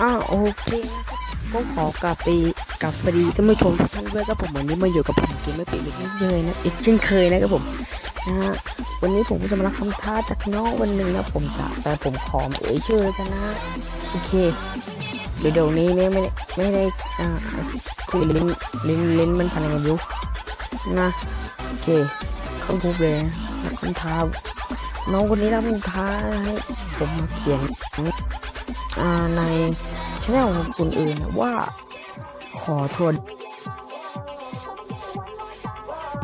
อ้าโอเคนะครับก็ขอกลับไปกับสวัสดีท่านผู้ชมทุกท่านด้วยครับผมวันนี้มาอยู่กับผมเกมไม่เป็นอีกเช่นเคยนะอีกเช่นเคยนะครับผมนะฮะวันนี้ผมก็จะมารับคำท้าจากน้องวันหนึ่งนะผมจะแต่ผมขอเอ่ยชื่อเลยกันนะโอเคเดี๋ยวนี้เนี่ยไม่ได้ไม่ได้อ่าคุยลิ้นลิ้นลิ้นมันพันกันอยู่นะโอเคเข้าคุกเลยนะคำท้าน้องคนนี้รับคำท้าให้ผมมาเขียน ในช anel ของคนอื่นว่าขอทวน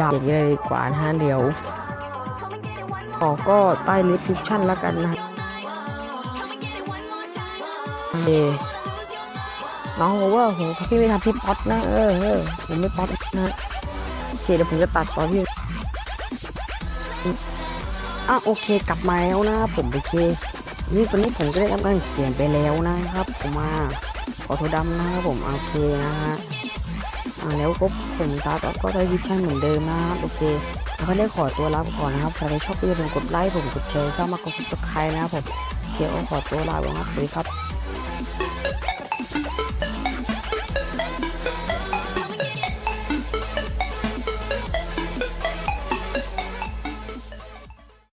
ดาวอย่างนี้เลยดีกว่านะฮะเดี๋ยวขอก็ใต้ลิสต์พิชั่นแล้วกันนะโอเคน้องบอกว่าโหพี่ไม่ทำพี่ป๊อตนะ เออเออผมไม่ป๊อตนะฮะโอเคเดี๋ยวผมจะตัดตอนพี่อะโอเคกลับมาแล้วนะผมโอเค นี่ตอนนี้ผมก็ได้รับการเขียนไปแล้วนะครับ ผมมาขอโทษดำนะครับผมโอเคนะฮะอ่าแล้วก็ผมตาก็ได้วิชั่นเหมือนเดิมนะครับโอเคแล้วก็ได้ขอตัวลาไปก่อนนะครับใครชอบก็อย่าลืมกดไลค์ผมกดแชร์เข้ามากดติดตามนะครับผมโอเคก็ขอตัวลาไปนะครับสวัสดีครับ